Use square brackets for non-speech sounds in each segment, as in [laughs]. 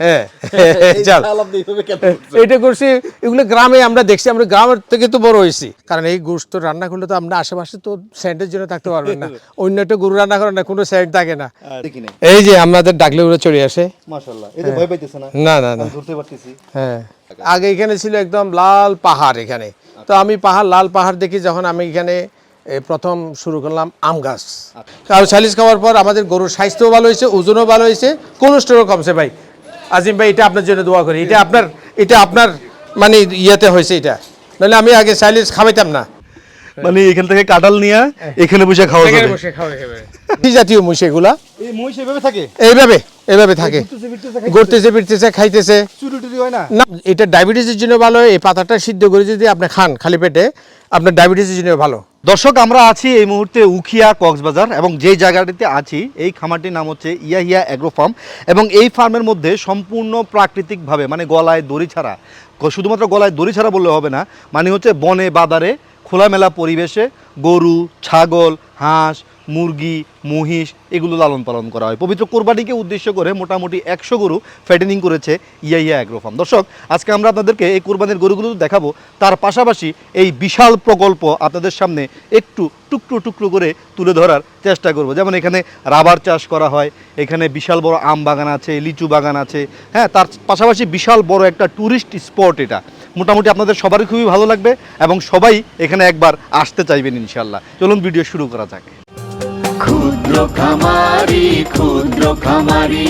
হ্যাঁ? এটা করছি এগুলো গ্রামে আমরা দেখছি আমরা গ্রামের থেকে তো বড় হয়েছি। কারণ এই গোস্ত রান্না করলে তো আমরা আশেপাশে তো স্যান্ডের জন্য থাকতে পারবেন না। [laughs] অন্য একটা গরু রান্না করেন না কোনো স্যান্ড থাকে না। নাই। এই যে আমাদের ডাকলে ওরা চলে আসে। মাশাআল্লাহ। এই যে ভয় পাইতেছে না? না না হ্যাঁ। আগে এখানে ছিল একদম লাল পাহাড় এখানে। তো আমি পাহাড় লাল পাহাড় দেখি যখন আমি এখানে প্রথম শুরু করলাম আম গাছ। আর সালিশ খাওয়ার পর আমাদের গরুর স্বাস্থ্যও ভালো হয়েছে ওজনও ভালো হয়েছে কোলেস্টেরল কমছে ভাই। আজিম ভাই এটা আপনার জন্য দোয়া করি। এটা আপনার এটা আপনার মানে ইয়েতে হয়েছে এটা। নাহলে আমি আগে সাইলেন্স খাওয়াইতাম না। মানে এখান থেকে কাঁঠাল নিয়ে এখানে বসে খাওয়া যাবে। বসে কি জাতীয় মুষ এগুলা। এই মহিষ এভাবে থাকে? এইভাবে এইভাবে থাকে। ঘুরতেছে ফিরতেছে গড়তেছে ফিরতেছে খাইতেছে। হয় না? এটা ডায়াবেটিসের জন্য ভালো এই পাতাটা সিদ্ধ করে যদি আপনি খান খালি পেটে আপনার ডায়াবেটিসের জন্য ভালো। দর্শক আমরা আছি এই মুহূর্তে উখিয়া কক্সবাজার এবং যেই জায়গাটিতে আছি এই খামারটির নাম হচ্ছে ইয়াহিয়া অ্যাগ্রো ফার্ম এবং এই ফার্মের মধ্যে সম্পূর্ণ প্রাকৃতিকভাবে মানে গলায় দড়ি ছাড়া শুধুমাত্র গলায় দড়ি ছাড়া বললে হবে না মানে হচ্ছে বনে বাদারে খোলামেলা পরিবেশে গরু ছাগল হাঁস মুরগি, মহিষ এগুলো লালন পালন করা হয়। পবিত্র কোরবানিকে উদ্দেশ্য করে মোটামুটি একশো গরু ফ্যাটেনিং করেছে ইয়াইয়া অ্যাগ্রো ফার্ম দর্শক, আজকে আমরা আপনাদেরকে এই কোরবানির গরুগুলো দেখাবো। তার পাশাপাশি এই বিশাল প্রকল্প আপনাদের সামনে একটু টুকরো টুকরো করে তুলে ধরার চেষ্টা করব। যেমন এখানে রাবার চাষ করা হয়, এখানে বিশাল বড় আম বাগান আছে, লিচু বাগান আছে। হ্যাঁ তার পাশাপাশি বিশাল বড় একটা ট্যুরিস্ট স্পট এটা। মোটামুটি আপনাদের সবারই খুবই ভালো লাগবে এবং সবাই এখানে একবার আসতে চাইবেন ইনশাল্লাহ চলুন ভিডিও শুরু করা যাক। খামারি ক্ষুদ্র খামারি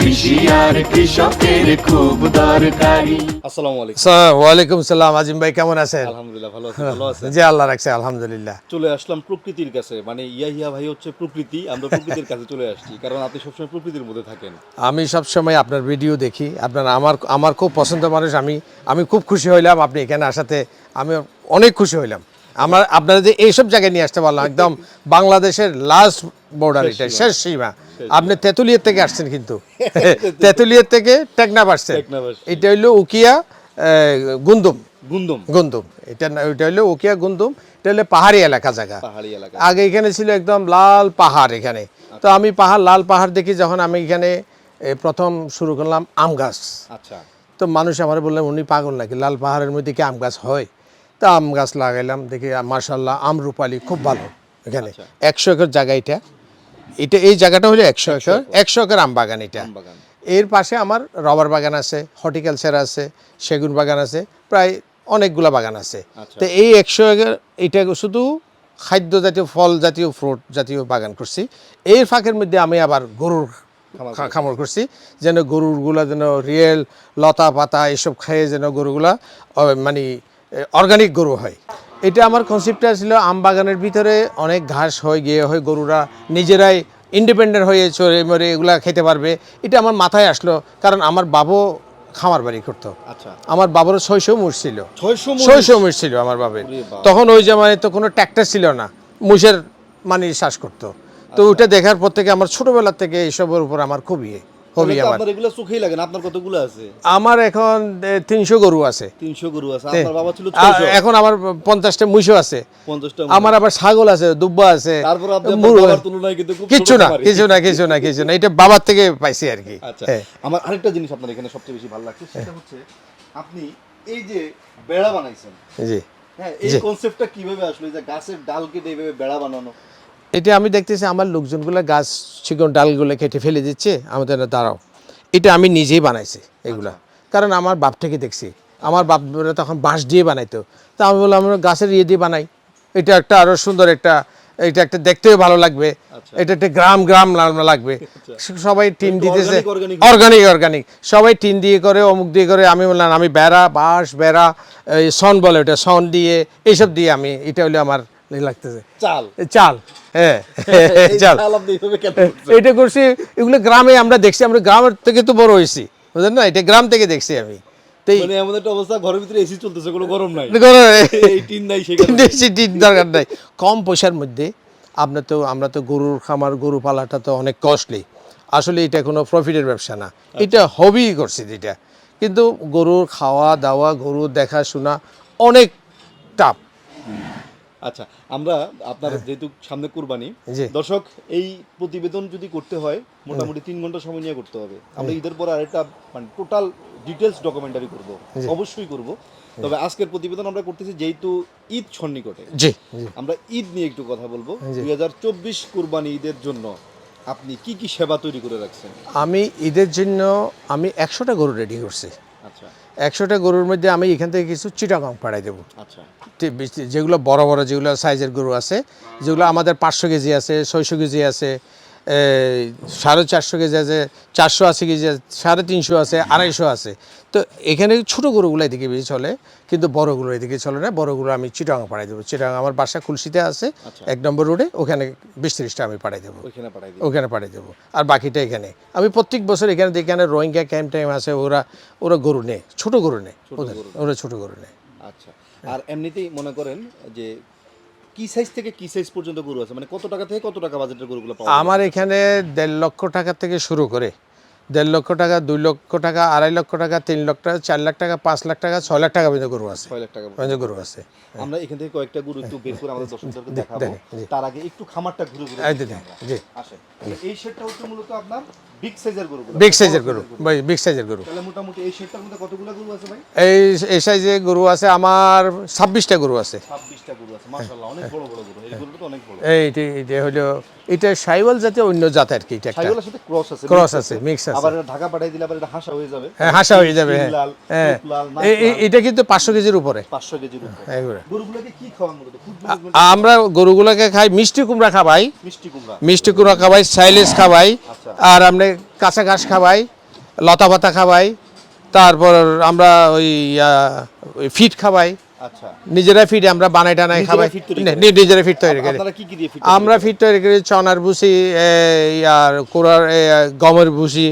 কৃষি আর কৃষকের খুব দরকারি। আসসালামু আলাইকুম। ওয়ালাইকুম সালাম। আজিম ভাই কেমন আছেন? আলহামদুলিল্লাহ ভালো আছি ভালো আছেন? জি আল্লাহ রাখছে আলহামদুলিল্লাহ। চলে আসলাম প্রকৃতির কাছে। মানে ইয়াহিয়া ভাই হচ্ছে প্রকৃতি আমরা প্রকৃতির কাছে চলে আসছি কারণ আপনি সবসময় প্রকৃতির মধ্যে থাকেন। আমি সব সময় আপনার ভিডিও দেখি আপনার আমার আমার খুব পছন্দ মানুষ আমি আমি খুব খুশি হইলাম আপনি এখানে আসাতে আমি অনেক খুশি হইলাম। আমার আপনারা যে এইসব জায়গায় নিয়ে আসতে পারলাম একদম বাংলাদেশের লাস্ট বর্ডার এটা শেষ সীমা। আপনি তেঁতুলিয়ার থেকে আসছেন কিন্তু। [laughs] তেঁতুলিয়ার থেকে। টেকনাফ আসছেন। এটা হইল উকিয়া গুন্দুম। গুন্দম। গুন্দুম। এটা ওইটা হইল উকিয়া গুন্দুম। এটা হলো পাহাড়ি এলাকা জায়গা। পাহাড়ি এলাকা। আগে এখানে ছিল একদম লাল পাহাড় এখানে। তো আমি পাহাড় লাল পাহাড় দেখি যখন আমি এখানে প্রথম শুরু করলাম আম গাছ। আচ্ছা। তো মানুষ আমার বললেন উনি পাগল নাকি? লাল পাহাড়ের মধ্যে কি আম গাছ হয়? তা আম গাছ লাগাইলাম দেখি মার্শাল্লাহ আম রূপালি খুব ভালো এখানে। একশো একর জায়গা এটা। এটা এই জায়গাটা হলো একশো একর একশো একর। আম বাগান এটা। এর পাশে আমার রবার বাগান আছে হর্টিকালচার আছে সেগুন বাগান আছে প্রায় অনেকগুলা বাগান আছে। আচ্ছা। তো এই একশো একর এটা শুধু খাদ্য জাতীয় ফল জাতীয় ফ্রুট জাতীয় বাগান করছি। এর ফাঁকের মধ্যে আমি আবার গরুর খামার করছি। যেন গরুরগুলা যেন রিয়েল লতা পাতা এসব খেয়ে যেন গরুগুলা মানে অর্গানিক গরু হয়। এটা আমার কনসেপ্টটা ছিল আম বাগানের ভিতরে অনেক ঘাস হয়ে গিয়ে হয় গরুরা নিজেরাই ইন্ডিপেন্ডেন্ট হয়ে চড়ে মরে এগুলা খেতে পারবে। এটা আমার মাথায় আসলো কারণ আমার বাবু খামার বাড়ি করতো। আচ্ছা। আমার বাবার ছয়শো মুষ ছিল। ছয়শো মুষ? ছিল আমার বাবার। তখন ওই জামানে তো কোনো ট্র্যাক্টর ছিল না মুষের মানে শ্বাস করতো। তো আচ্ছা। ওইটা দেখার পর থেকে আমার ছোটবেলা থেকে এইসবের উপর আমার খুবই হবি আমার। আপনার এগুলো চোখেই লাগে না আপনার কতগুলো আছে? আমার এখন তিনশো গরু আছে। তিনশো গরু আছে আপনার বাবা ছিল আর এখন আমার পঞ্চাশটা মুষও আছে। পঞ্চাশটা আমার আবার ছাগল আছে দুব্বা আছে তারপর আপনার বাবার তুলনায় কিন্তু খুব ছোট না কিছু না কিছু না কিছু না। এটা বাবার থেকে পাইছি আর কি। আচ্ছা হ্যাঁ। আমার আরেকটা জিনিস আপনার এখানে সবচেয়ে বেশি ভালো লাগছে সেটা হচ্ছে আপনি এই যে বেড়া বানাইছেন জি। হ্যাঁ এই। কনসেপ্টটা কীভাবে আসলো? যে গাছের ডাল কেটে এইভাবে বেড়া বানানো এটা আমি দেখতেছি আমার লোকজনগুলো গাছ চিকন ডালগুলো কেটে ফেলে দিচ্ছে। আমাদের দাঁড়াও। এটা আমি নিজেই বানাইছি এগুলা। কারণ আমার বাপ থেকে দেখছি। আমার বাপরা তখন বাঁশ দিয়ে বানাইতো। তা আমি বললাম আমরা গাছের ইয়ে দিয়ে বানাই। এটা একটা আরও সুন্দর একটা এটা একটা দেখতেও ভালো লাগবে। এটা একটা গ্রাম গ্রাম লাগবে। [laughs] সবাই টিন দিতেছে। অর্গানিক অর্গানিক সবাই টিন দিয়ে করে অমুক দিয়ে করে আমি বললাম আমি বেড়া বাঁশ বেড়া এই সন বলে ওটা সন দিয়ে এইসব দিয়ে আমি এটা হলো আমার লাগতেছে। চাল। চাল। হ্যাঁ। চাল? এটা করছি এগুলো গ্রামে আমরা দেখছি আমরা গ্রামের থেকে তো বড় হয়েছি বুঝলেন না? এটা গ্রাম থেকে দেখছি আমি। মানে এমন একটা অবস্থা ঘরের ভিতরে এসি চলতেছে কোনো গরম নাই। টিন নাই [laughs] টিন দরকার নাই। কম পয়সার মধ্যে আপনার তো আমরা তো গরুর খামার গরু পালাটা তো অনেক কস্টলি আসলে এটা কোনো প্রফিটের ব্যবসা না। এটা হবি করছি এটা কিন্তু গরুর খাওয়া দাওয়া গরুর দেখাশোনা অনেক টাফ আচ্ছা আমরা আপনার যেহেতু সামনে কুরবানি। দর্শক এই প্রতিবেদন যদি করতে হয় মোটামুটি তিন ঘণ্টা সময় নিয়ে করতে হবে। আমরা ঈদের পর আরেকটা মানে টোটাল ডিটেলস ডকুমেন্টারি করব। অবশ্যই করব। তবে আজকের প্রতিবেদন আমরা করতেছি যেহেতু ঈদ সন্নিকটে। আমরা ঈদ নিয়ে একটু কথা বলব। দুই হাজার চব্বিশ কুরবানি ঈদের জন্য আপনি কি কি সেবা তৈরি করে রাখছেন? আমি ঈদের জন্য আমি একশোটা গরু রেডি করছি। আচ্ছা। একশোটা গরুর মধ্যে আমি এখান থেকে কিছু চিটাগাং পাঠাই দেবো। আচ্ছা। যেগুলো বড় বড় যেগুলো সাইজের গরু আছে যেগুলো আমাদের পাঁচশো কেজি আছে ছয়শো কেজি আছে সাড়ে চারশো কেজি আছে চারশো আশি কেজি আছে সাড়ে তিনশো আছে আড়াইশো আছে। তো এখানে ছোটো গরুগুলো এদিকে বেশি চলে কিন্তু বড়গুলো এদিকে চলে না। বড়গুলো আমি চিটাগাং পাঠাই দেবো। চিটাগাং আমার বাসা খুলশিতে আছে আচ্ছা। এক নম্বর রোডে। ওখানে বিশ তিরিশটা আমি পাঠাই দেবো। পাঠাই ওখানে পাঠিয়ে দেবো। আর বাকিটা এখানে। আমি প্রত্যেক বছর এখানে দেখি এখানে রোহিঙ্গা ক্যাম্প টাইম আছে ওরা ওরা গরু নেয়। ছোটো গরু নেয় ওদের। ওরা ছোটো গরু নেয়। আচ্ছা। আর এমনিতেই মনে করেন যে কি সাইজ থেকে কি সাইজ পর্যন্ত গরু আছে? মানে কত টাকা থেকে কত টাকা বাজেটের গরুগুলো পাওয়া আমার এখানে দেড় লক্ষ টাকা থেকে শুরু করে। দেড় লক্ষ টাকা দুই লক্ষ টাকা আড়াই লক্ষ টাকা তিন লক্ষ টাকা চার লাখ টাকা পাঁচ লাখ টাকা ছয় লাখ টাকা পর্যন্ত গরু আছে। ছয় লাখ টাকা পর্যন্ত গরু আছে। আমরা এখান থেকে কয়েকটা গরু একটু বের করে আমাদের দর্শকদেরকে দেখাবো। তার আগে একটু খামারটা ঘুরে ঘুরে এই জি। আসেন। এই শেডটা হচ্ছে মূলত আপনার বিগ সাইজের গরুগুলো বিগ সাইজের গরু বিগ সাইজের গরু। তাহলে মোটামুটি এই শেডটার মধ্যে কতগুলো গরু আছে ভাই? এই এই সাইজে গরু আছে আমার ছাব্বিশটা গরু আছে। ছাব্বিশটা গরু আছে মাশাআল্লাহ অনেক বড় বড় গরু। এই গরুটা তো অনেক বড়। এইটি এটা হলো এটা সাইওয়াল জাতীয় অন্য জাত আর কি এটা সাথে ক্রস আছে ক্রস আছে মিক্স আছে। আবার এটা ঢাকা পাঠিয়ে দিলে আবার এটা হাসা হয়ে যাবে। হ্যাঁ হাসা হয়ে যাবে হ্যাঁ। হ্যাঁ। এটা কিন্তু পাঁচশো কেজির উপরে। পাঁচশো কেজির উপরে। এগুলো। গরুগুলোকে কি খাওয়ান আমরা গরুগুলোকে খাই মিষ্টি কুমড়া খাবাই। মিষ্টি কুমড়া। মিষ্টি কুমড়া খাবাই সাইলেজ খাবাই। আচ্ছা। আর আমরা কাঁচা ঘাস খাবাই লতা পাতা খাবাই। তারপর আমরা ওই ফিট খাবাই। নিজেরা ফিট আমরা বানাই টানাই খাবাই। নিজেরা ফিট তৈরি করি। আমরা ফিট তৈরি করি চনার ভুসি আর কোরার গমের ভুসি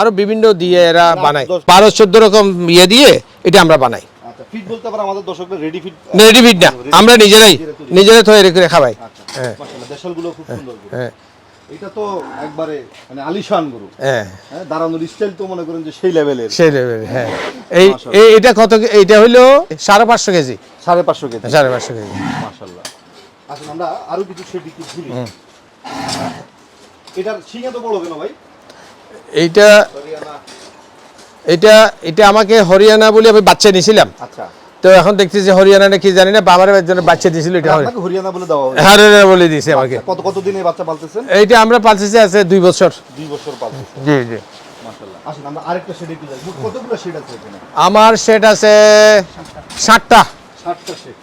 আরও বিভিন্ন দিয়ে এরা বানায়। বারো চোদ্দ রকম ইয়ে দিয়ে এটা আমরা বানাই। আচ্ছা ফিট বলতে আবার আমাদের দর্শকদের রেডি ফিট রেডি ফিট না। আমরা নিজেরাই নিজেরা তৈরি করে খাবাই। আচ্ছা হ্যাঁ। দেশালগুলো খুব সুন্দর হ্যাঁ। এটা তো একবারে মানে আলিশান গরু। হ্যাঁ। হ্যাঁ দাঁড়ানোর স্টাইল তো মনে করেন যে সেই লেভেলের সেই level, হ্যাঁ। এই এটা কত হইল সাড়ে পাঁচশো কেজি। সাড়ে পাঁচশো কেজি। সাড়ে পাঁচশো কেজি। মাশাআল্লাহ। আসলে আমরা আরও কিছু সেট দিকে ঘুরি এটার শিঙে তো বড় কেন ভাই? এইটা এটা এটা আমাকে হরিয়ানা বলে আমি বাচ্চা নিয়েছিলাম। আচ্ছা। তো এখন দেখছি যে হরিয়ানা না কি জানি না বাবার একজন বাচ্চা দিয়েছিল এটা হরি- হরিয়ানা বলে দেওয়া হবে হরিয়ানা বলে দিয়েছে আমাকে। কত কত দিনে বাচ্চা পালতেছেন? এইটা আমরা পালতেছি আছে দুই বছর। দুই বছর পালতেছি জি জি। মাশাআল্লাহ। আসেন আমরা আরেকটা শেড একটু যাই। কতগুলো শেড আছে এখানে? আমার শেড আছে ষাটটা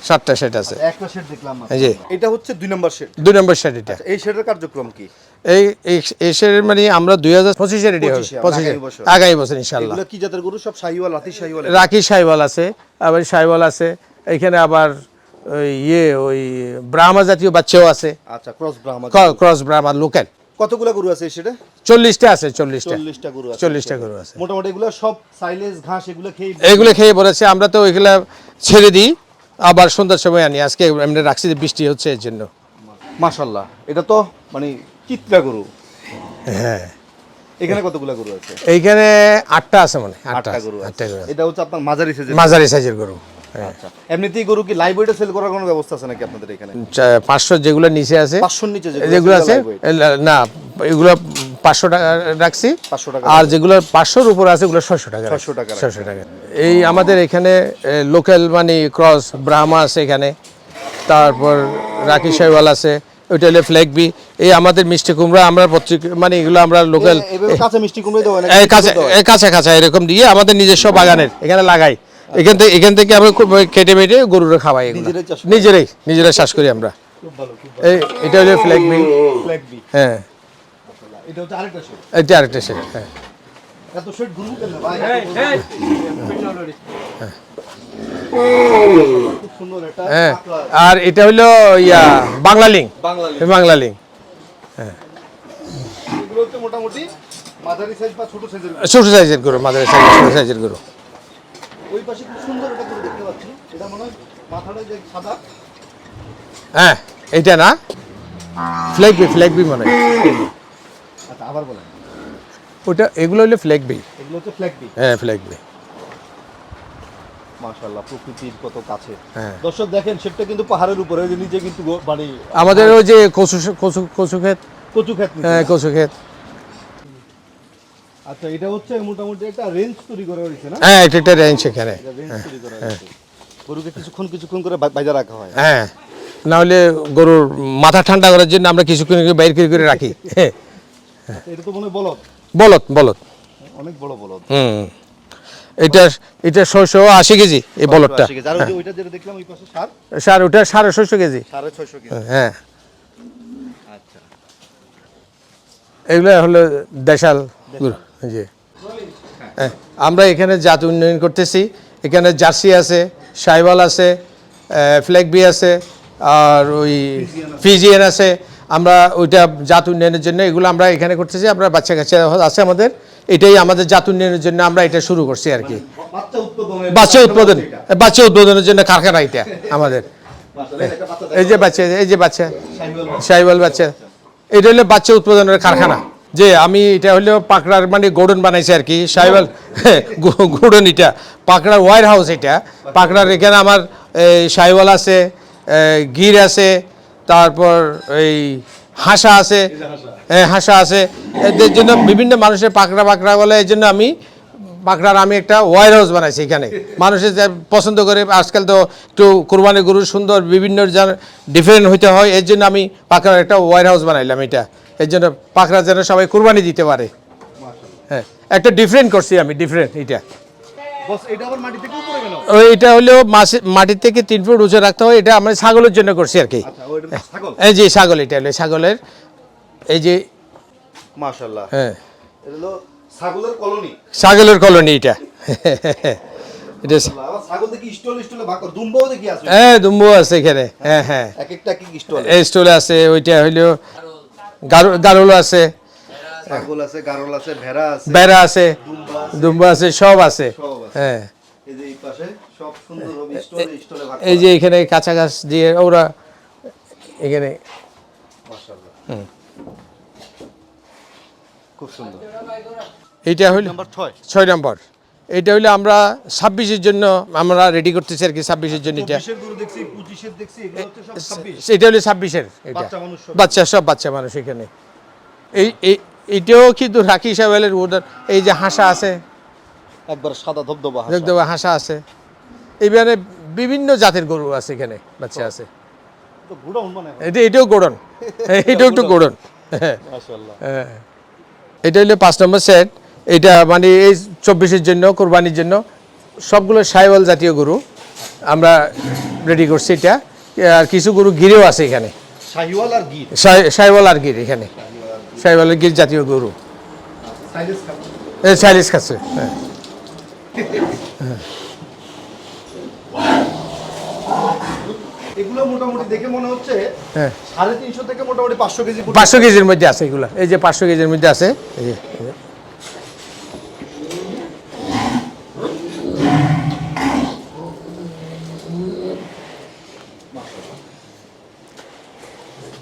ষাটটা সেট আছে। একটা শেড দেখলাম এই এটা হচ্ছে দুই নম্বর শেড দুই নম্বর সেট এটা। এই শেডের কার্যক্রম কি? এই এই- সেটের মানে আমরা দুই হাজার পঁচিশে রেডি হবে পঁচিশে, আগামী বছর। ইনশাল্লাহ কি জাতের গরু? সব শাহিওয়াল রাতি শাহিওয়াল রাখি সাইওয়াল আছে আবার সাইওয়াল আছে এখানে আবার ইয়ে ওই ব্রাহ্মা জাতীয় বাচ্চাও আছে। আচ্ছা cross Brahma cross Brahma local কতগুলো গরু আছে শেডে চল্লিশটা আছে চল্লিশটা। চল্লিশটা গরু আছে। চল্লিশটা গরু আছে। মোটামুটি এগুলো সব সাইলেজ ঘাস এগুলো খেয়ে এগুলো খেয়ে পড়েছে। আমরা তো ওইগুলা ছেড়ে দিই। আবার সন্ধ্যার সময় আনি। আজকে এমনি রাখছি যে বৃষ্টি হচ্ছে এর জন্য। মাশাল্লাহ। এটা তো মানে চিত্রা গরু। হ্যাঁ। এখানে কতগুলো গরু আছে? এইখানে আটটা আছে মানে আটটা গরু আটটা গরু এটা হচ্ছে আপনার মাঝারি সাইজের মাঝারি সাইজের গরু। আচ্ছা। এমনিতেই গরু কি লাইভ ওয়েটে সেল করার কোনো ব্যবস্থা আছে নাকি আপনাদের এখানে? যেগুলো নিচে আছে নিচে যেগুলো আছে না এগুলো পাঁচশো টাকা রাখছি। টাকা আর যেগুলো উপর আছে ওগুলো ছশো টাকা 600 টাকা রাখছি। ছশো টাকা। এই আমাদের এখানে লোকাল মানে ক্রস ব্রাহ্মা আছে এখানে। তারপর রাখি সাইওয়াল আছে ওইটা হলে ফ্ল্যাগ বি এই আমাদের মিষ্টি কুমড়া আমরা পত্রিক মানে এগুলো আমরা লোকাল কাঁচা মিষ্টি কুমড়ো দেওয়া কাঁচা কাঁচা কাঁচা এরকম দিয়ে আমাদের নিজস্ব বাগানের এখানে লাগাই। এখান থেকে এখান থেকে আমরা খুব কেটে মেটে গরুরে খাওয়াই এগুলো। নিজেরাই নিজেরাই নিজেরাই চাষ করি আমরা। খুব ভালো খুব এই এটা হলো ফ্ল্যাগ বি ফ্ল্যাগ বি হ্যাঁ। এটা আরেকটা সেট হ্যাঁ। এত শেড ঘুরবো কেন? ভাই খুব সুন্দর এটা হ্যাঁ। আর এটা হলো ইয়া বাংলা লিঙ্ক বাংলা লিঙ্ক হচ্ছে মোটামুটি ছোট সাইজের গরু। মাদারের সাইজ ছোট সাইজের গরু। ওই পাশে খুব সুন্দর দেখতে পাচ্ছি। এটা মনে হয় মাথাটা যে সাদা। হ্যাঁ এটা না? মনে হয়। আচ্ছা আবার বলেন। ওটা এগুলো হলো ফ্ল্যাগ বি এগুলো হচ্ছে ফ্ল্যাগ বি হ্যাঁ ফ্ল্যাগ বি মাশাআল্লাহ প্রকৃতির কত কাছে। হ্যাঁ। দর্শক দেখেন সেটা কিন্তু পাহাড়ের উপরে ওই যে নিচে কিন্তু গো- মানে আমাদের ওই যে কচু কচু কচু ক্ষেত। কচু ক্ষেত হ্যাঁ কচু ক্ষেত। আচ্ছা এটা হচ্ছে মোটামুটি একটা রেঞ্জ তৈরি করা হয়েছে না? হ্যাঁ এটা একটা রেঞ্জ এখানে। রেঞ্জ তৈরি করা হয়েছে। গরুকে কিছুক্ষণ কিছুক্ষণ করে বাইরে রাখা হয়। হ্যাঁ না হলে গরুর মাথা ঠান্ডা করার জন্য আমরা কিছুক্ষণ বাইর করে করে রাখি। হ্যাঁ। আচ্ছা, এটা তো মনে হয় বলদ। অনেক বড় বলদ। হুম। এটা এটা ছয়শো আশি কেজি এই বলতটা আশি কেজি। আর ওই যে ওইটা যেটা দেখলাম ওই পাশে সার? ওটা সাড়ে ছয়শো কেজি। হ্যাঁ। আচ্ছা। এগুলো হলো দেশাল। জি হ্যাঁ, আমরা এখানে জাত উন্নয়ন করতেছি। এখানে জার্সি আছে সাইওয়াল আছে ফ্ল্যাগবি আছে আর ওই ফিজিয়ান আছে। আমরা ওইটা জাত উন্নয়নের জন্য এগুলো আমরা এখানে করতেছি আমরা বাচ্চা কাচ্চা আছে আমাদের। এটাই আমাদের জাত উন্নয়নের জন্য আমরা এটা শুরু করছি আর কি। বাচ্চা উৎপাদন বাচ্চা উৎপাদনের জন্য কারখানা এটা আমাদের। এই যে বাচ্চা এই যে বাচ্চা। সাইওয়াল বাচ্চা। এটা হলো বাচ্চা উৎপাদনের কারখানা। যে আমি এটা হলো পাকড়ার মানে গোডন বানাইছি আর কি সাইওয়াল গোডন এটা পাকড়ার ওয়ার হাউস এটা। পাকড়ার এখানে আমার এই সাইওয়াল আছে গির আছে তারপর এই হাসা আছে হ্যাঁ, হাঁসা। আছে। এদের জন্য বিভিন্ন মানুষের পাকড়া পাকড়া বলে এই জন্য আমি পাকড়ার আমি একটা ওয়ার হাউস বানাইছি এখানে। মানুষের যা পছন্দ করে আজকাল তো একটু কোরবানি গরু সুন্দর বিভিন্ন ডিফারেন্ট হইতে হয় এর জন্য আমি পাকড়ার একটা ওয়ার হাউস বানাইলাম এটা। এর জন্য পাখরা যেন সবাই কোরবানি দিতে পারে। হ্যাঁ একটা ডিফারেন্ট করছি আমি ডিফারেন্ট এটা। এটা মাটি থেকে হলো মাটির থেকে তিন ফুট উঁচু রাখতে হয় এটা আমরা ছাগলের জন্য করছি আর কি। আচ্ছা ছাগল? এই যে ছাগল এটা হলো ছাগলের এই যে মাশাআল্লাহ। হ্যাঁ। ছাগলের কলোনি। ছাগলের কলোনি এটা। হ্যাঁ দুম্বু আছে এখানে। হ্যাঁ হ্যাঁ। স্টল। আছে ওইটা হইল গারুল আছে। ভেড়া আছে বেড়া আছে দুম্বা আছে সব আছে। হ্যাঁ। এই যে এই পাশে সব সুন্দর হবে স্টলে স্টলে ভাগ এই যে এখানে কাঁচা গাছ দিয়ে ওরা এখানে খুব সুন্দর। এইটা হইল নাম্বার 6 ছয় নম্বর। এটা হইল আমরা ছাব্বিশের জন্য আমরা রেডি করতেছি আর কি ছাব্বিশের জন্য এটা। 24 এর গরু দেখছি 25 এর দেখছি এগুলো হচ্ছে সব 26 এটা হলো ছাব্বিশের এটা। বাচ্চা সব। বাচ্চা মানুষ এখানে। এই এই এটাও কিন্তু রাখি সাহেবের ওদের এই যে হাঁসা আছে একবার সাদা ধবধবা পাবে হাঁসা আছে। এবারে বিভিন্ন জাতের গরু আছে এখানে বাচ্চা আছে। মানে এটা এটাও গোড়ন [laughs] এটাও একটু গোড়ন হ্যাঁ। এটা হলো পাঁচ নম্বর সেট এটা মানে এই চব্বিশের জন্য কোরবানির জন্য সবগুলো সাইওয়াল জাতীয় গরু আমরা রেডি করছি এটা। আর কিছু গরু গিরেও আছে এখানে। সাইওয়াল আর গির? এখানে। সাইওয়ালের গির জাতীয় গরু। সাইলেস খাচ্ছে হ্যাঁ। এগুলো মোটামুটি দেখে মনে হচ্ছে হ্যাঁ। সাড়ে তিনশো থেকে মোটামুটি পাঁচশো কেজি পাঁচশো কেজির মধ্যে আছে এগুলো। এই যে পাঁচশো কেজির মধ্যে আছে। এই যে এই যে।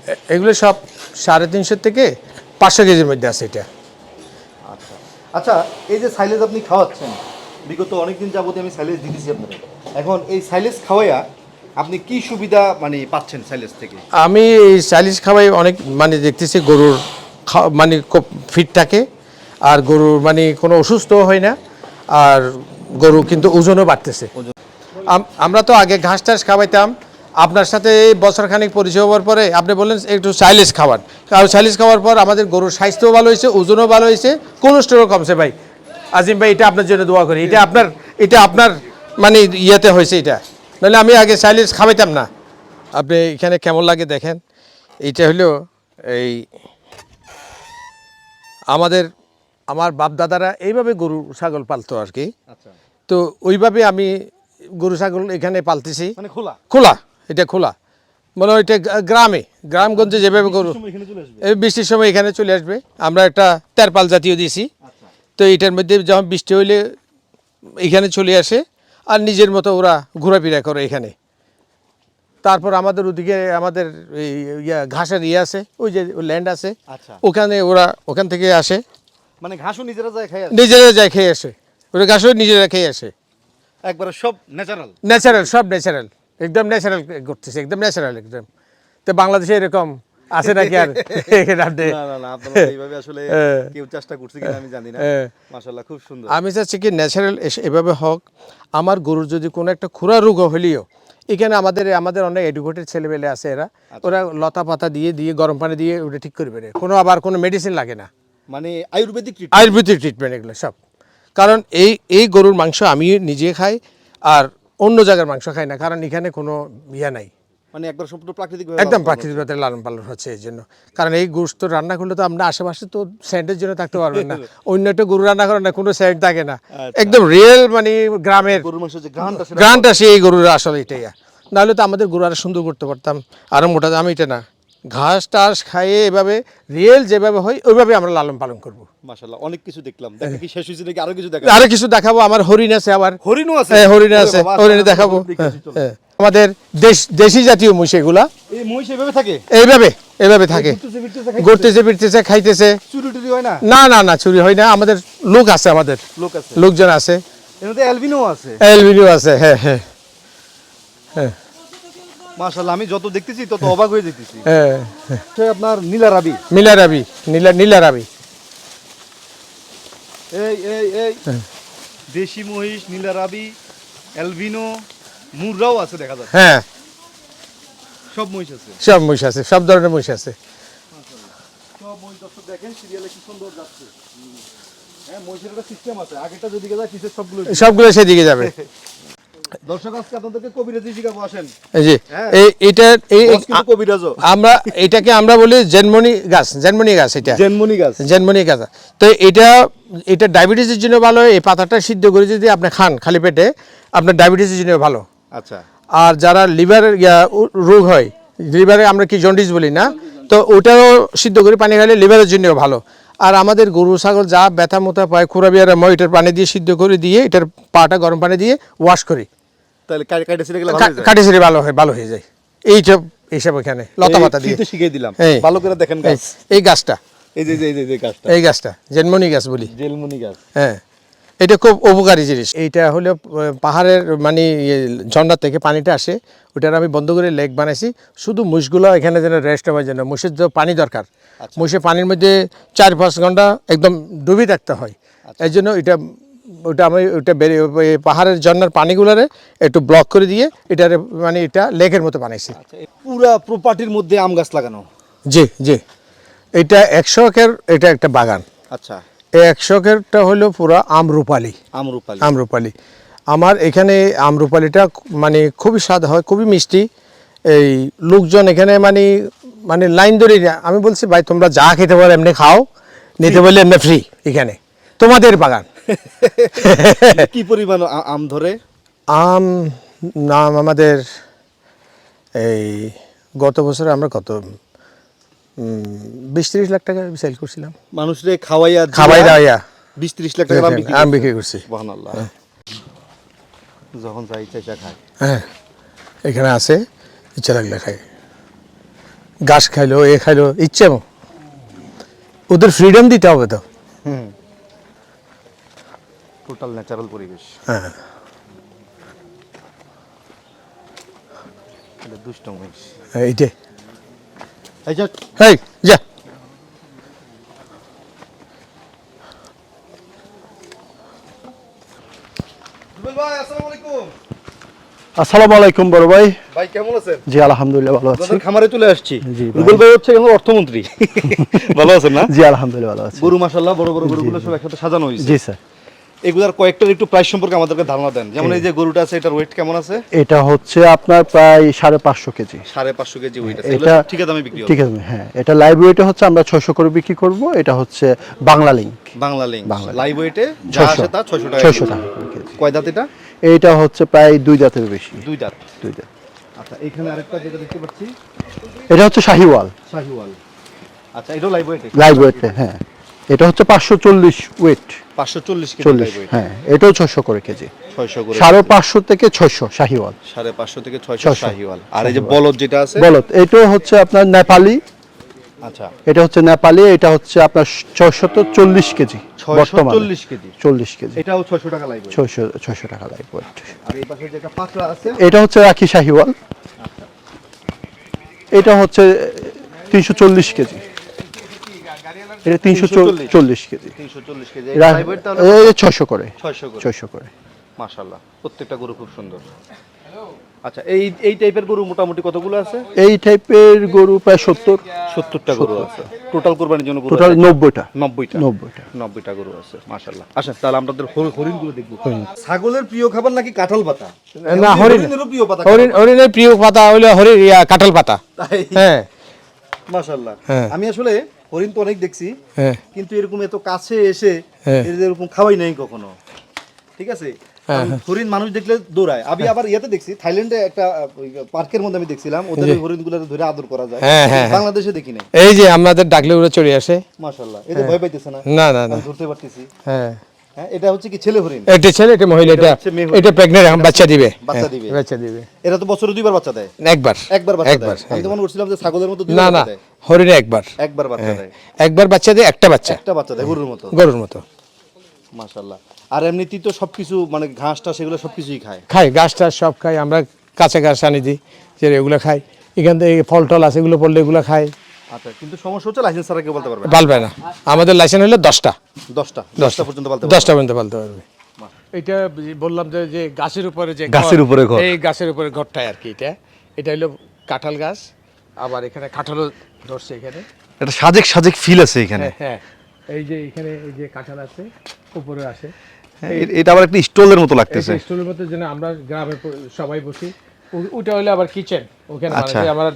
এ- এগুলো সব সাড়ে তিনশো থেকে পাঁচশো কেজির মধ্যে আছে এটা। আচ্ছা। আচ্ছা এই যে সাইলেজ আপনি খাওয়াচ্ছেন বিগত অনেকদিন যাবত আমি সাইলেজ দিতেছি আপনাকে এখন এই সাইলেজ খাওয়াইয়া আপনি কি সুবিধা মানে পাচ্ছেন সাইলেজ থেকে? আমি এই সাইলেজ খাওয়াই অনেক মানে দেখতেছি গরুর মানে খুব ফিট থাকে। আর গরুর মানে কোনো অসুস্থ হয় না। আর গরু কিন্তু ওজনও বাড়তেছে। আম- আমরা তো আগে ঘাস টাস খাওয়াইতাম। আপনার সাথে এই বছরখানিক পরিচয় হওয়ার পরে আপনি বললেন একটু চাইলিশ খাওয়ান আর চাইলিশ খাওয়ার পর আমাদের গরুর স্বাস্থ্যও ভালো হয়েছে ওজনও ভালো হয়েছে কোলেস্টেরল কমছে ভাই। আজিম ভাই এটা আপনার জন্য দোয়া করি। এটা আপনার এটা আপনার মানে ইয়েতে হয়েছে এটা। নাহলে আমি আগে চাইলিশ খাওয়াইতাম না। আপনি এখানে কেমন লাগে দেখেন। এইটা হলো এই আমাদের আমার বাপ দাদারা এইভাবে গরু ছাগল পালতো আর কি। আচ্ছা। তো ওইভাবে আমি গরু ছাগল এখানে পালতেছি। মানে খোলা? খোলা। এটা খোলা। মানে ওইটা গ্রামে গ্রামগঞ্জে যেভাবে গরু এই বৃষ্টির সময় এখানে চলে আসবে। আমরা একটা তেরপাল জাতীয় দিয়েছি। আচ্ছা। তো এটার মধ্যে যখন বৃষ্টি হইলে এখানে চলে আসে আর নিজের মতো ওরা ঘোরাফেরা করে এখানে। তারপর আমাদের ওদিকে আমাদের এই ইয়া ঘাসের ইয়ে আছে ওই যে ল্যান্ড আছে। আচ্ছা। ওখানে ওরা ওখান থেকে আসে। মানে ঘাসও নিজেরা যায় খাই নিজেরা যায় খেয়ে আসে। ওরা ঘাসও নিজেরা খেয়ে আসে। একবারে সব ন্যাচারাল ন্যাচারাল সব ন্যাচারাল একদম ন্যাচারাল করতেছে একদম ন্যাচারাল একদম। তো বাংলাদেশে এরকম আছে নাকি আর? [laughs] [laughs] আমি চাচ্ছি কি ন্যাচারাল এভাবে হোক আমার গরুর যদি কোনো একটা খুরা রোগ হলেও এখানে আমাদের আমাদের অনেক এডুকেটেড ছেলেমেলে আছে এরা ওরা লতা পাতা দিয়ে দিয়ে গরম পানি দিয়ে ওটা ঠিক করবে। কোনো আবার কোনো মেডিসিন লাগে না। মানে আয়ুর্বেদিক আয়ুর্বেদিক ট্রিটমেন্ট এগুলো সব। কারণ এই এই গরুর মাংস আমি নিজে খাই আর অন্য জায়গার মাংস খাই না কারণ এখানে কোনো ইয়া নাই। মানে একবার সম্পূর্ণ প্রাকৃতিক একদম প্রাকৃতিক ভাবে লালন পালন হচ্ছে এই জন্য। কারণ এই গোস্ত রান্না করলে তো আমরা আশেপাশে তো স্যান্ডের জন্য থাকতে পারবেন না। [laughs] অন্য একটা গরু রান্না করেন না কোনো স্যান্ড থাকে না। একদম রিয়েল মানে গ্রামের গ্রান্ট আসে এই গরুর আসলে এটাই। নাহলে তো আমাদের গরু আরও সুন্দর করতে পারতাম। আরও মোটা আমি এটা না। ঘাস টাস খাইয়ে এভাবে রিয়েল যেভাবে হয় ওইভাবে আমরা লালন পালন করব। মাশাআল্লাহ অনেক কিছু দেখলাম। দেখা কি শেষ হয়েছে নাকি আরও কিছু দেখা আরও কিছু দেখাবো আমার হরিণ আছে আবার। হরিণও আছে? হ্যাঁ হরিণ আছে হরিণ দেখাবো। দেখি, হ্যাঁ। হ্যাঁ। আমাদের দেশ দেশি জাতীয় মুষ এগুলা। এই মহিষ এভাবে থাকে? এইভাবে এইভাবে থাকে। ঘুরতেছে, ফিরতেছে, খাইতেছে। চুরি টুরি হয় না? না না না চুরি হয় না। আমাদের লোক আছে আমাদের। লোক আছে। লোকজন আছে। এর মধ্যে আছে? আছে হ্যাঁ হ্যাঁ। হ্যাঁ। মাশাআল্লাহ আমি যত দেখতেছি তত অবাক হয়ে যেতেছি। হ্যাঁ সে আপনার নীলা রাবি। নীলা রাবি নীলা নীলা রাবি। এই এই এই। দেশি মহিষ নীলা রাবি অ্যালবিনো মুররাও আছে দেখা যাচ্ছে। হ্যাঁ। সব মহিষ আছে। সব মহিষ আছে সব ধরনের মহিষ আছে। সব মহিষ দর্শক দেখেন সিরিয়ালে কি সুন্দর যাচ্ছে। হ্যাঁ মহিষের একটা সিস্টেম আছে। আগেটা যেদিকে যায় পিছের সবগুলো সবগুলো সেদিকে যাবে। [laughs] দর্শক আজকে আপনাদেরকে কবিরাজি শিখাবো আসেন। এই যে। এই এটা এই কবিরাজও। আমরা এটাকে আমরা বলি জেনমনি গাছ জেনমনি গাছ এটা। জেনমনি গাছ। জেনমনি গাছ। তো এটা এটা ডায়াবেটিসের জন্য ভালো এই পাতাটা সিদ্ধ করে যদি আপনি খান খালি পেটে আপনার ডায়াবেটিসের জন্য ভালো। আচ্ছা। আর যারা লিভার রোগ হয় লিভারে আমরা কি জন্ডিস বলি না তো ওটাও সিদ্ধ করে পানি খাইলে লিভারের জন্যও ভালো। আর আমাদের গরু ছাগল যা ব্যথা মোথা পায় খুরা বিয়ারা এটার পানি দিয়ে সিদ্ধ করে দিয়ে এটার পাটা গরম পানি দিয়ে ওয়াশ করি। তাহলে কাটে গেলে ভালো হয়ে কাটি ভালো হয় ভালো হয়ে যায়। এইসব এইসব এখানে লতা পাতা দিয়ে। শিখিয়ে দিলাম। ভালো করে দেখেন এই- এই গাছটা। এই যে এই যে- গাছটা। এই গাছটা জেনমনি গাছ বলি। জেলমনি গাছ। হ্যাঁ এটা খুব উপকারী জিনিস। এইটা হলো পাহাড়ের মানে ইয়ে, ঝর্ণা থেকে পানিটা আসে ওটার আমি বন্ধ করে লেক বানাইছি। শুধু মুষগুলো এখানে যেন রেস্ট হওয়ার জন্য মুষের তো পানি দরকার মুষে পানির মধ্যে চার পাঁচ ঘণ্টা একদম ডুবি থাকতে হয়। এই জন্য এটা ওটা আমি ওটা বেরিয়ে পাহাড়ের ঝর্ণার পানিগুলোরে একটু ব্লক করে দিয়ে এটার মানে এটা লেকের মতো বানাইছি। আচ্ছা পুরা প্রপার্টির মধ্যে আম গাছ লাগানো? জি জি। এটা একশো একের এটা একটা বাগান। আচ্ছা। এই একশো একেরটা হলো পুরো আমরুপালি আমরুপালি আমরুপালি আমার এখানে আমরুপালিটা মানে খুবই স্বাদ হয় খুবই মিষ্টি। এই লোকজন এখানে মানে মানে লাইন ধরে। আমি বলছি ভাই তোমরা যা খেতে পারো এমনি খাও। নিতে বললে এমনি ফ্রি এখানে। তোমাদের বাগান। কি পরিমাণ আম ধরে? আম নাম আমাদের এই গত বছরে আমরা কত বিশ ত্রিশ লাখ টাকা সেল করছিলাম। মানুষরে খাওয়াইয়া খাবাই দাওয়াইয়া বিশ ত্রিশ লাখ টাকা আম বিক্রি করছি। বহান যখন যাই চাইচা খায়। হ্যাঁ। এখানে আছে ইচ্ছা লাগলে খাই। ঘাস খাইলো এ খাইলো ইচ্ছে ওদের ফ্রিডম দিতে হবে তো। হুম। টোটাল ন্যাচারাল পরিবেশ। হ্যাঁ। এটা দুষ্ট মহিষ। এইটে এই যে। হেই যা। আসসালামু আলাইকুম। বড় ভাই। ভাই কেমন আছেন? জি আলহামদুলিল্লাহ ভালো আছি। খামারে চলে আসছি। জি রুবেল ভাই হচ্ছে এখন অর্থমন্ত্রী। [laughs] ভালো আছেন না? জি আলহামদুলিল্লাহ ভালো আছি। গরু মাশাল্লাহ বড় বড় গরুগুলো সব একসাথে সাজানো হয়েছে। জি স্যার। এগুলার কয়েকটার একটু প্রাইস সম্পর্কে আমাদেরকে ধারণা দেন। যেমন এই যে গরুটা আছে এটার ওয়েট কেমন আছে? এটা হচ্ছে আপনার প্রায় সাড়ে পাঁচশো কেজি। সাড়ে পাঁচশো কেজি ওয়েট আছে। এটা এটা ঠিক আছে আমি বিক্রি ঠিক আছে হ্যাঁ। এটা লাইভ ওয়েটে হচ্ছে আমরা ছয়শো করে বিক্রি করব। এটা হচ্ছে Bangla link Bangla link live ওয়েটে যা 600 আসে তা ছয়শো টাকা ছয়শো। টাকা কয় দাঁত এটা? এইটা হচ্ছে প্রায় দুই দাঁতের বেশি। দুই দাঁত। দুই দাঁত। আচ্ছা এখানে আরেকটা যেটা দেখতে পাচ্ছি? এটা হচ্ছে শাহিওয়াল। শাহিওয়াল। আচ্ছা এটাও লাইভ ওয়েট লাইভ ওয়েটে হ্যাঁ। এটা হচ্ছে পাঁচশো চল্লিশ ওয়েট পাঁচশো চল্লিশ চল্লিশ হ্যাঁ এটাও ছয়শো করে কেজি। সাড়ে পাঁচশো থেকে ছয়শো শাহিওয়াল। সাড়ে পাঁচশো থেকে ছয়শো শাহিওয়াল। আর এই যে বলদ যেটা আছে? বলত এটাও হচ্ছে আপনার নেপালি। আচ্ছা। এটা হচ্ছে নেপালি এটা হচ্ছে আপনার ছয়শত চল্লিশ কেজি বর্তমানে। চল্লিশ কেজি? চল্লিশ কেজি। এটাও ছয়শো টাকা লাগবে। ছয়শো ছয়শো টাকা লাইভ আর এই পাশে যেটা পাতলা আছে? এটা হচ্ছে রাখি শাহিওয়াল। এটা হচ্ছে তিনশো চল্লিশ কেজি। এটা তিনশো চল্লিশ কেজি। ছয়শো করে। ছয়শো করে। মাশাল্লাহ প্রত্যেকটা গরু খুব সুন্দর। আচ্ছা এই এই টাইপের গরু মোটামুটি কতগুলো আছে? এই টাইপের গরু প্রায় সত্তর। সত্তরটা গরু আছে। টোটাল কোরবানির জন্য টোটাল নব্বইটা। নব্বইটা। নব্বইটা। নব্বইটা গরু আছে মাশাল্লাহ আচ্ছা তাহলে আমাদের হরিণগুলো দেখব। ছাগলের প্রিয় খাবার নাকি কাঁঠাল পাতা? না, হরিণ। প্রিয় পাতা হরিণ হরিণের প্রিয় পাতা হইল হরিণ কাঁঠাল পাতা। হ্যাঁ। মাশাল্লাহ হ্যাঁ। আমি আসলে হরিণ তো অনেক দেখছি হ্যাঁ। কিন্তু এরকম এত কাছে এসে হ্যাঁ। এরকম খাওয়াই নাই কখনো। ঠিক আছে? হরিণ মানুষ দেখলে দৌড়ায়। আমি আবার ইয়াতে দেখছি থাইল্যান্ডে একটা পার্কের মধ্যে আমি দেখছিলাম ওদের হরিণগুলো ধরে আদর করা যায়। হ্যাঁ, হ্যাঁ, হ্যাঁ। বাংলাদেশে দেখি নাই। এই যে আমাদের ডাকলে ওরা চড়ে আসে। মাশাল্লাহ এদের ভয় পাইতেছে না। না না ধরতে পারতেছি। হ্যাঁ হ্যাঁ। এটা হচ্ছে কি ছেলে হরিণ? এটা ছেলে এটা মহিলা এটা হচ্ছে মেয়ে হরিণ। এটা প্রেগনেন্ট এখন বাচ্চা দিবে। বাচ্চা দিবে। বাচ্চা দিবে। এরা তো বছরে দুইবার বাচ্চা দেয়। একবার। একবার বাচ্চা দেয়। আমি তো মনে করছিলাম যে ছাগলের মতো না না হরিণে একবার। একবার বাচ্চা দেয়। একবার বাচ্চা দেয় একটা বাচ্চা। একটা বাচ্চা দেয় গরুর মতো। গরুর মতো। মাশাল্লাহ আর এমনিতেই তো সবকিছু মানে ঘাসটা সেগুলো সবকিছুই খায়। খাই গাছ টাছ সব খাই আমরা কাঁচা গাছ আনি দিই যে এগুলো খাই। এখান থেকে ফল টল আছে এগুলো পড়লে এগুলো খাই আচ্ছা কিন্তু সমস্যা হচ্ছে লাইসেন্স ছাড়া কেউ বলতে পারবে না? পালবে না। আমাদের লাইসেন্স হলো দশটা। দশটা। দশটা। পর্যন্ত বলতে দশটা পর্যন্ত পালতে পারবে। এটা বললাম যে যে গাছের উপরে যে গাছের উপরে ঘর। এই গাছের উপরে ঘরটাই আর কি এটা। এটা হলো কাঁঠাল গাছ আবার এখানে কাঁঠালও ধরছে এখানে। এটা সাজেক সাজেক ফিল আছে এখানে। হ্যাঁ হ্যাঁ। এই যে এখানে এই যে কাঁঠাল আছে উপরে আছে হ্যাঁ, এটা আবার একটা স্টলের মতো লাগতেছে। স্টলের যেন আমরা গ্রামে সবাই বসি। ওটা হলো আবার কিচেন ওখানে আচ্ছা। মানে আমরা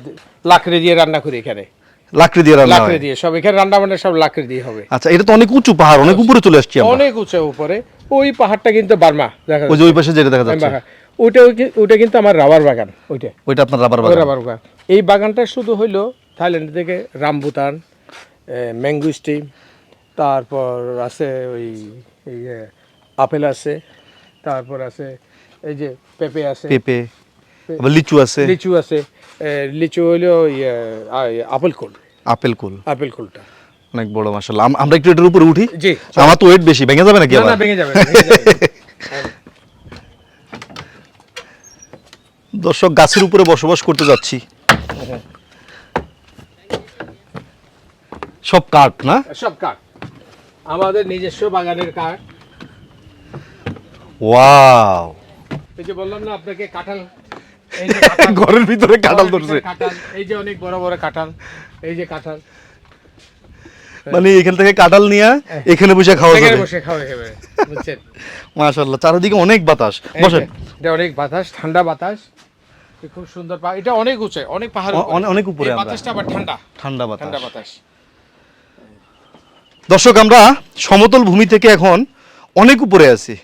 লাকড়ি দিয়ে রান্না করি এখানে। লাকড়ি দিয়ে রান্না লাকড়ি দিয়ে সব এখানে রান্না বান্না সব লাকড়ি দিয়ে হবে। আচ্ছা এটা তো অনেক উঁচু পাহাড় অনেক উপরে চলে আসছি আমরা। অনেক উঁচু উপরে। ওই পাহাড়টা কিন্তু বার্মা দেখা ওই যে ওই পাশে যেটা দেখা যাচ্ছে। ওইটা ওইটা কিন্তু আমার রাবার বাগান ওইটা। ওইটা আপনার রাবার বাগান। রাবার বাগান। এই বাগানটা শুধু হইল থাইল্যান্ড থেকে রামবুতান ম্যাঙ্গো স্টিম তারপর আছে ওই আপেল আছে তারপর আছে এই যে পেঁপে আছে। পেঁপে। আবার লিচু আছে লিচু আছে লিচু ইয়ে, আপেল কুল আপেল কুল আপেল কুলটা অনেক বড় মাশাআল্লাহ। আমরা একটু এটার উপরে উঠি? জি। আমার তো ওয়েট বেশি। ভেঙে যাবে নাকি না ভেঙে যাবে না। দর্শক গাছের উপরে বসবাস করতে যাচ্ছি। সব কাঠ না? সব কাঠ। আমাদের নিজস্ব বাগানের কাঠ। ওয়াও। এই যে বললাম না আপনাকে কাঁঠাল, [laughs] ঘরের ভিতরে কাঁঠাল ধরছে। কাঁঠাল। এই যে অনেক বড় বড় কাঁঠাল। এই যে কাঁঠাল। মানে এখান থেকে কাঁঠাল নিয়ে এখানে বসে খাওয়া যাবে। বসে খাওয়া যাবে। বুঝছেন? মাশাআল্লাহ চারিদিকে অনেক বাতাস। বসেন। এটা অনেক বাতাস ঠান্ডা বাতাস। খুব সুন্দর পা- এটা অনেক উঁচে অনেক পাহাড় অনেক উপরে। বাতাসটা আবার ঠান্ডা। ঠান্ডা ঠান্ডা বাতাস। বাতাস দর্শক আমরা সমতল ভূমি থেকে এখন অনেক উপরে আছি।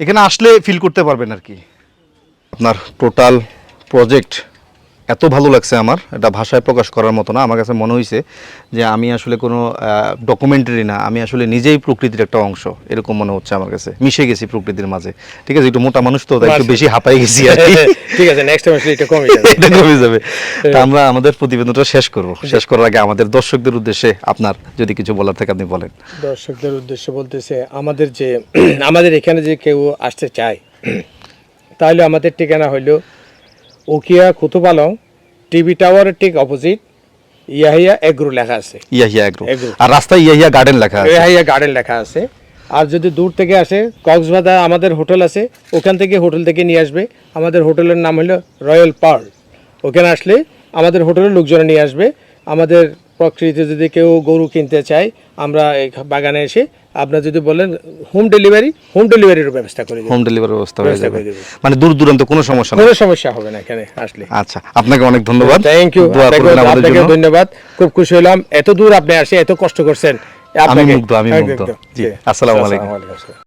এখানে আসলে ফিল করতে পারবেন আর কি। আপনার টোটাল প্রজেক্ট এত ভালো লাগছে আমার এটা ভাষায় প্রকাশ করার মতো না। আমার কাছে মনে হয়েছে যে আমি আসলে কোনো ডকুমেন্টারি না আমি আসলে নিজেই প্রকৃতির একটা অংশ এরকম মনে হচ্ছে আমার কাছে। মিশে গেছি প্রকৃতির মাঝে। ঠিক আছে একটু মোটা মানুষ তো একটু বেশি হাঁপাই গেছি আর [laughs] ঠিক আছে নেক্সট টাইম এটা কমে যাবে। [laughs] এটা কমে যাবে। তা আমরা আমাদের প্রতিবেদনটা শেষ করব। শেষ করার আগে আমাদের দর্শকদের উদ্দেশ্যে আপনার যদি কিছু বলার থাকে আপনি বলেন। দর্শকদের উদ্দেশ্যে বলতেছে আমাদের যে [clears throat] আমাদের এখানে যে কেউ আসতে চায় তাহলে আমাদের ঠিকানা হইল ওকিয়া কুতুপালং টিভি টাওয়ারের ঠিক অপোজিট ইয়াহিয়া এগ্রো লেখা আছে। ইয়াহিয়া এগ্রো। আর রাস্তায় ইয়াহিয়া গার্ডেন লেখা আছে। ইয়াহিয়া গার্ডেন লেখা আছে। আর যদি দূর থেকে আসে কক্সবাজার আমাদের হোটেল আছে ওখান থেকে হোটেল থেকে নিয়ে আসবে। আমাদের হোটেলের নাম হলো রয়্যাল পার্ল ওখানে আসলে আমাদের হোটেলের লোকজনে নিয়ে আসবে। আমাদের প্রকৃতিতে যদি কেউ গরু কিনতে চায় আমরা এই বাগানে এসে আপনার যদি বলেন হোম ডেলিভারি হোম ডেলিভারির ব্যবস্থা করে হোম ডেলিভারির ব্যবস্থা হয়ে যাবে। মানে দূর দূরান্ত কোনো সমস্যা কোনো সমস্যা হবে না এখানে আসলে। আচ্ছা আপনাকে অনেক ধন্যবাদ। থ্যাংক ইউ আপনাকে ধন্যবাদ। খুব খুশি হলাম। এত দূর আপনি আসে এত কষ্ট করছেন। আমি মুগ্ধ আমি মুগ্ধ। জি আসসালামু আলাইকুম। আসসালামু। আলাইকুম